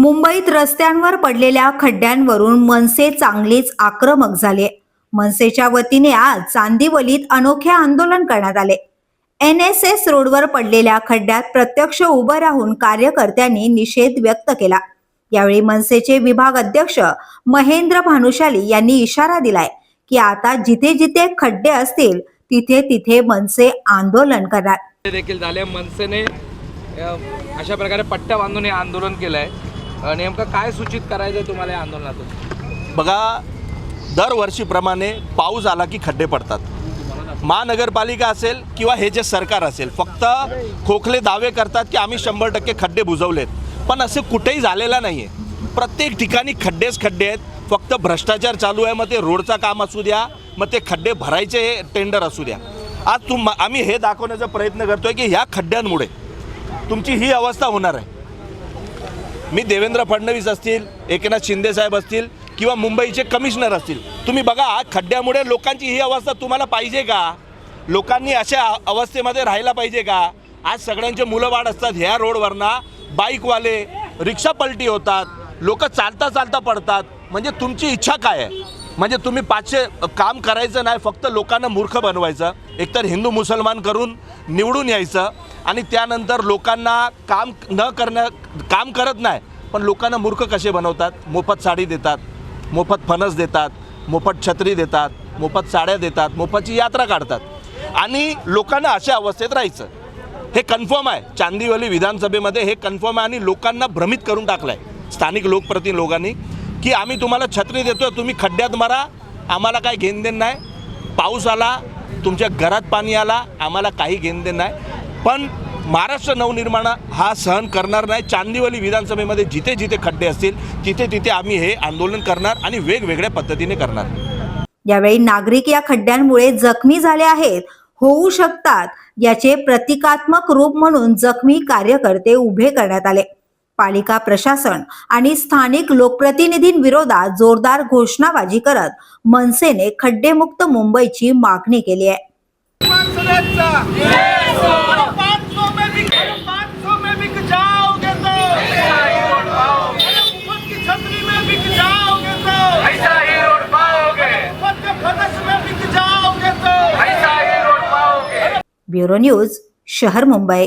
मुंबईत रस्त्यांवर पडलेल्या खड्ड्यांवरून मनसे चांगलीच आक्रमक झाले. मनसेच्या वतीने आज चांदिवलीत अनोखे आंदोलन करण्यात आले. एन एस एस रोडवर पडलेल्या खड्ड्यात प्रत्यक्ष उभं राहून कार्यकर्त्यांनी निषेध व्यक्त केला. यावेळी मनसेचे विभाग अध्यक्ष महेंद्र भानुशाली यांनी इशारा दिलाय की आता जिथे जिथे खड्डे असतील तिथे तिथे मनसे आंदोलन करणार. देखील झाले. मनसेने अशा प्रकारे पट्ट्या बांधून हे आंदोलन केलंय. नेमकं काय सूचित करायचं आहे तुम्हाला या आंदोलनातून? बघा दरवर्षीप्रमाणे पाऊस आला की खड्डे पडतात. महानगरपालिका असेल किंवा हे जे सरकार असेल फक्त खोखले दावे करतात की आम्ही शंभर टक्के खड्डे बुजवलेत. पण असे कुठेही झालेलं नाही आहे प्रत्येक ठिकाणी खड्डेच खड्डे आहेत. फक्त भ्रष्टाचार चालू आहे मग ते रोडचं काम असू द्या मग ते खड्डे भरायचे हे टेंडर असू द्या. आज तुम आम्ही हे दाखवण्याचा प्रयत्न करतोय की ह्या खड्ड्यांमुळे तुमची ही अवस्था होणार आहे. मी देवेंद्र फडणवीस असतील एकनाथ शिंदेसाहेब असतील किंवा मुंबईचे कमिशनर असतील. तुम्ही बघा खड्ड्यामुळे लोकांची ही अवस्था तुम्हाला पाहिजे का? लोकांनी अशा अवस्थेमध्ये राहायला पाहिजे का? आज सगळ्यांचे मुलं वाढ असतात ह्या रोडवरना. बाईकवाले रिक्षा पलटी होतात. लोक चालता चालता पडतात. म्हणजे तुमची इच्छा काय आहे? म्हणजे तुम्ही पाचशे काम करायचं नाही फक्त लोकांना मूर्ख बनवायचं. एकतर हिंदू मुसलमान करून निवडून यायचं आणि त्यानंतर लोकांना काम न करण्या काम करत नाही पण लोकांना मूर्ख कसे बनवतात? मोफत साडी देतात मोफत फणस देतात मोफत छत्री देतात मोफत साड्या देतात मोफतची यात्रा काढतात. आणि लोकांना अशा अवस्थेत राहायचं. हे कन्फर्म आहे. चांदीवली विधानसभेमध्ये हे कन्फर्म आहे आणि लोकांना भ्रमित करून टाकलं आहे स्थानिक लोकप्रतिनिधी लोकांनी की आम्ही तुम्हाला छत्री देतो तुम्ही खड्ड्यात मारा आम्हाला काय घेणं देणं नाही. पाऊस आला तुमच्या घरात पाणी आला आम्हाला काही घेण देण नाही. पण महाराष्ट्र नवनिर्माण हा सहन करणार नाही. चांदिवली विधानसभेमध्ये जिथे जिथे खड्डे असतील तिथे तिथे आम्ही हे आंदोलन करणार आणि वेगवेगळ्या पद्धतीने करणार. यावेळी नागरिक या खड्ड्यांमुळे जखमी झाले आहेत. होऊ शकतात याचे प्रतिकात्मक रूप म्हणून जखमी कार्यकर्ते उभे करण्यात आले. पालिका प्रशासन आणि स्थानिक लोकप्रतिनिधींविरोधात जोरदार घोषणाबाजी करत मनसेने खड्डेमुक्त मुंबईची मागणी केली आहे. ब्युरो न्यूज शहर मुंबई.